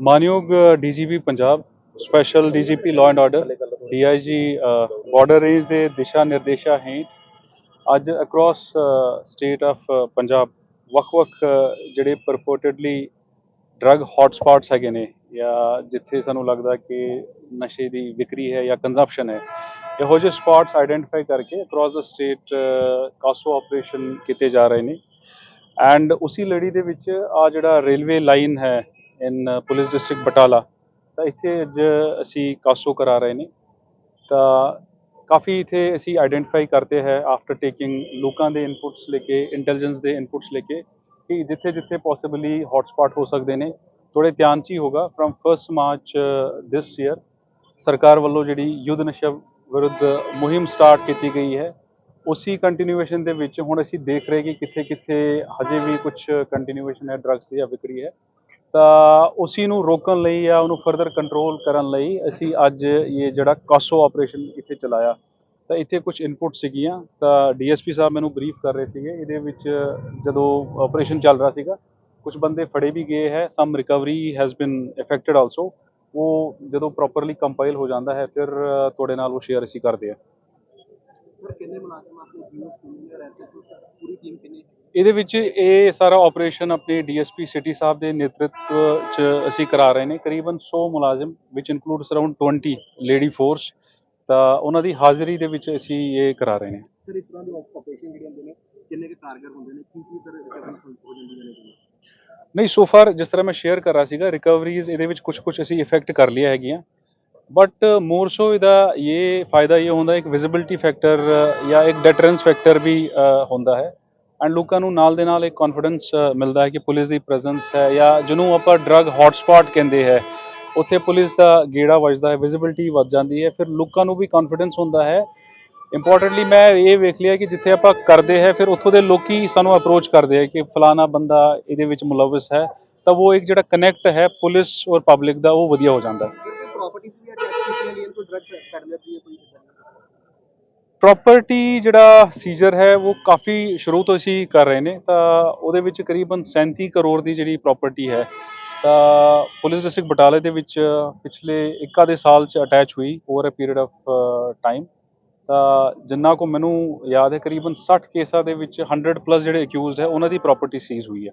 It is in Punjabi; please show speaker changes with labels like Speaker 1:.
Speaker 1: ਮਾਨਯੋਗ DGP Punjab, special DGP law and order DIG border range ਦੇ ਦਿਸ਼ਾ ਨਿਰਦੇਸ਼ਾਂ ਹੇਠ ਅੱਜ ਅਕ੍ਰੋਸ ਸਟੇਟ ਆਫ ਪੰਜਾਬ ਵੱਖ-ਵੱਖ ਜਿਹੜੇ ਪਰਪੋਰਟਡਲੀ ਡਰੱਗ ਹੌਟਸਪੌਟਸ ਹੈਗੇ ਨੇ ਜਾਂ ਜਿੱਥੇ ਸਾਨੂੰ ਲੱਗਦਾ ਕਿ ਨਸ਼ੇ ਦੀ ਵਿਕਰੀ ਹੈ ਜਾਂ ਕੰਜ਼ੰਪਸ਼ਨ ਹੈ, ਇਹੋ ਜਿਹੇ ਸਪੌਟਸ ਆਈਡੈਂਟੀਫਾਈ ਕਰਕੇ across the state CASO operation ਕੀਤੇ ਜਾ ਰਹੇ ਨੇ। ਐਂਡ ਉਸੇ ਲੜੀ ਦੇ ਵਿੱਚ ਆ ਜਿਹੜਾ ਰੇਲਵੇ ਲਾਈਨ ਹੈ ਇਨ ਪੁਲਿਸ ਡਿਸਟ੍ਰਿਕਟ ਬਟਾਲਾ ਤਾਂ ਇੱਥੇ ਅੱਜ ਅਸੀਂ ਕਾਸੋ ਕਰਾ ਰਹੇ ਨੇ। ਤਾਂ ਕਾਫੀ ਇਥੇ ਅਸੀਂ ਆਈਡੈਂਟੀਫਾਈ ਕਰਤੇ ਹੈ ਆਫਟਰ ਟੇਕਿੰਗ ਲੋਕਾਂ ਦੇ ਇਨਪੁਟਸ ਲੈ ਕੇ ਇੰਟੈਲੀਜੈਂਸ ਦੇ ਇਨਪੁਟਸ ਲੈ ਕੇ ਕਿ ਜਿੱਥੇ ਜਿੱਥੇ ਪੋਸੀਬਲੀ ਹੌਟਸਪੌਟ ਹੋ ਸਕਦੇ ਨੇ। ਥੋੜੇ ਧਿਆਨ ਚ ਹੀ ਹੋਗਾ ਫਰਮ 1st ਮਾਰਚ ਦਿਸ ਈਅਰ ਸਰਕਾਰ ਵੱਲੋਂ ਜਿਹੜੀ ਯੁੱਧ ਨਸ਼ਾ ਵਿਰੁੱਧ ਮੁਹਿੰਮ ਸਟਾਰਟ ਕੀਤੀ ਗਈ ਹੈ। ਉਸੇ ਕੰਟੀਨਿਊਏਸ਼ਨ ਦੇ ਵਿੱਚ ਹੁਣ ਅਸੀਂ ਦੇਖ ਰਹੇ ਕਿ ਕਿੱਥੇ ਕਿੱਥੇ ਹਜੇ ਵੀ ਕੁਝ ਕੰਟੀਨਿਊਏਸ਼ਨ ਹੈ ਡਰੱਗਸ ਦੀ ਜਾਂ ਵਿਕਰੀ ਹੈ। ਤਾਂ ਉਸੇ ਨੂੰ ਰੋਕਣ ਲਈ ਜਾਂ ਉਹਨੂੰ ਫਰਦਰ ਕੰਟਰੋਲ ਕਰਨ ਲਈ ਅਸੀਂ ਅੱਜ ਇਹ ਜਿਹੜਾ ਕਾਸੋ ਆਪਰੇਸ਼ਨ ਇੱਥੇ ਚਲਾਇਆ। ਤਾਂ ਇੱਥੇ ਕੁਝ ਇਨਪੁਟ ਸੀਗੀਆਂ। ਤਾਂ ਡੀਐਸਪੀ ਸਾਹਿਬ ਮੈਨੂੰ ਬਰੀਫ ਕਰ ਰਹੇ ਸੀਗੇ। ਇਹਦੇ ਵਿੱਚ ਜਦੋਂ ਆਪਰੇਸ਼ਨ ਚੱਲ ਰਿਹਾ ਸੀਗਾ ਕੁਝ ਬੰਦੇ ਫੜੇ ਵੀ ਗਏ ਹੈ। Some recovery has been effected also ਉਹ ਜਦੋਂ ਪ੍ਰੋਪਰਲੀ ਕੰਪਾਈਲ ਹੋ ਜਾਂਦਾ ਹੈ, ਫਿਰ ਤੁਹਾਡੇ ਨਾਲ ਉਹ ਸ਼ੇਅਰ ਅਸੀਂ ਕਰਦੇ ਆ
Speaker 2: ਕਿੰਨੇ ਮੁਲਾਜ਼ਮ ਆਪਣੇ ਜੀਓ ਸਕੂਲ ਰਹਿਤੇ ਸੀ ਪੂਰੀ ਟੀਮ ਕਿੰਨੀ
Speaker 1: ਇਹਦੇ ਵਿੱਚ ਇਹ ਸਾਰਾ ਆਪਰੇਸ਼ਨ ਆਪਣੇ ਡੀਐਸਪੀ ਸਿਟੀ ਸਾਹਿਬ ਦੇ ਨੇਤਰਤਵ ਚ ਅਸੀਂ ਕਰਾ ਰਹੇ ਨੇ। ਕਰੀਬਨ 100 ਮੁਲਾਜ਼ਮ ਵਿੱਚ ਇਨਕਲੂਡਸ ਅਰਾਊਂਡ 20 ਲੇਡੀ ਫੋਰਸ ਤਾਂ ਉਹਨਾਂ ਦੀ ਹਾਜ਼ਰੀ ਦੇ ਵਿੱਚ ਅਸੀਂ ਇਹ ਕਰਾ ਰਹੇ ਨੇ।
Speaker 2: ਸਰ ਇਸ ਤਰ੍ਹਾਂ ਦੇ ਆਪਰੇਸ਼ਨ ਜਿਹੜੇ ਹੁੰਦੇ ਨੇ ਕਿੰਨੇ ਕੁ ਕਾਰਗਰ ਹੁੰਦੇ ਨੇ? ਕੀ ਕੀ ਸਰ ਰਿਕਵਰੀ ਹੋ ਜਾਂਦੀਆਂ ਨੇ ਜੀ
Speaker 1: ਨਹੀਂ ਸੋ ਫਾਰ ਜਿਸ ਤਰ੍ਹਾਂ ਮੈਂ ਸ਼ੇਅਰ ਕਰ ਰਿਹਾ ਸੀਗਾ ਰਿਕਵਰੀਜ਼ ਇਹਦੇ ਵਿੱਚ ਕੁਝ ਕੁਝ ਅਸੀਂ ਇਫੈਕਟ ਕਰ ਲਿਆ ਹੈਗੀਆਂ। ਬਟ ਮੋਰ ਸੋ ਇਹਦਾ ਇਹ ਫਾਇਦਾ ਇਹ ਹੁੰਦਾ, ਇੱਕ ਵਿਜ਼ਿਬਿਲਟੀ ਫੈਕਟਰ uh, ਜਾਂ ਇੱਕ ਡੈਟਰੈਂਸ ਫੈਕਟਰ ਵੀ uh, ਹੁੰਦਾ ਹੈ। ਐਂਡ ਲੋਕਾਂ ਨੂੰ ਨਾਲ ਦੇ ਨਾਲ ਇੱਕ ਕੌਨਫੀਡੈਂਸ uh, ਮਿਲਦਾ ਹੈ ਕਿ ਪੁਲਿਸ ਦੀ ਪ੍ਰੈਜ਼ੈਂਸ ਹੈ ਜਾਂ ਜਿਹਨੂੰ ਆਪਾਂ ਡਰੱਗ ਹੌਟਸਪੌਟ ਕਹਿੰਦੇ ਹੈ, ਉੱਥੇ ਪੁਲਿਸ ਦਾ ਗੇੜਾ ਵੱਜਦਾ ਹੈ ਵਿਜ਼ਿਬਿਲਟੀ ਵੱਧ ਜਾਂਦੀ ਹੈ, ਫਿਰ ਲੋਕਾਂ ਨੂੰ ਵੀ ਕੌਨਫੀਡੈਂਸ ਹੁੰਦਾ ਹੈ। ਇੰਪੋਰਟੈਂਟਲੀ ਮੈਂ ਇਹ ਵੇਖ ਲਿਆ ਕਿ ਜਿੱਥੇ ਆਪਾਂ ਕਰਦੇ ਹੈ, ਫਿਰ ਉੱਥੋਂ ਦੇ ਲੋਕੀ ਸਾਨੂੰ ਅਪਰੋਚ ਕਰਦੇ ਹੈ ਕਿ ਫਲਾਣਾ ਬੰਦਾ ਇਹਦੇ ਵਿੱਚ ਮੁਲਵਿਸ ਹੈ, ਤਾਂ ਉਹ ਇੱਕ ਜਿਹੜਾ ਕਨੈਕਟ ਹੈ ਪੁਲਿਸ ਔਰ ਪਬਲਿਕ ਦਾ, ਉਹ ਵਧੀਆ ਹੋ ਜਾਂਦਾ ਹੈ।
Speaker 2: ਡਰਗ ਪੈਡਲਰ ਦੀ ਕੋਈ
Speaker 1: ਪ੍ਰਾਪਰਟੀ ਜਿਹੜਾ ਸੀਜ਼ਰ ਹੈ ਉਹ ਕਾਫੀ ਸ਼ੁਰੂ ਤੋਂ ਅਸੀਂ ਕਰ ਰਹੇ ਨੇ। ਤਾਂ ਉਹਦੇ ਵਿੱਚ ਕਰੀਬਨ 37 ਕਰੋੜ ਦੀ ਜਿਹੜੀ ਪ੍ਰਾਪਰਟੀ ਹੈ ਤਾਂ ਪੁਲਿਸ ਡਿਸਟ੍ਰਿਕਟ ਬਟਾਲੇ ਦੇ ਵਿੱਚ ਪਿਛਲੇ ਇੱਕਾ ਦੇ ਸਾਲ ਚ ਅਟੈਚ ਹੋਈ over a period of time ਤਾਂ ਜਿੰਨਾ ਕੋ ਮੈਨੂੰ ਯਾਦ ਹੈ ਕਰੀਬਨ 60 ਕੇਸਾਂ ਦੇ ਵਿੱਚ 100 ਪਲੱਸ ਜਿਹੜੇ ਅਕਿਊਜ਼ਡ ਹੈ ਉਹਨਾਂ ਦੀ ਪ੍ਰਾਪਰਟੀ ਸੀਜ਼ ਹੋਈ ਹੈ।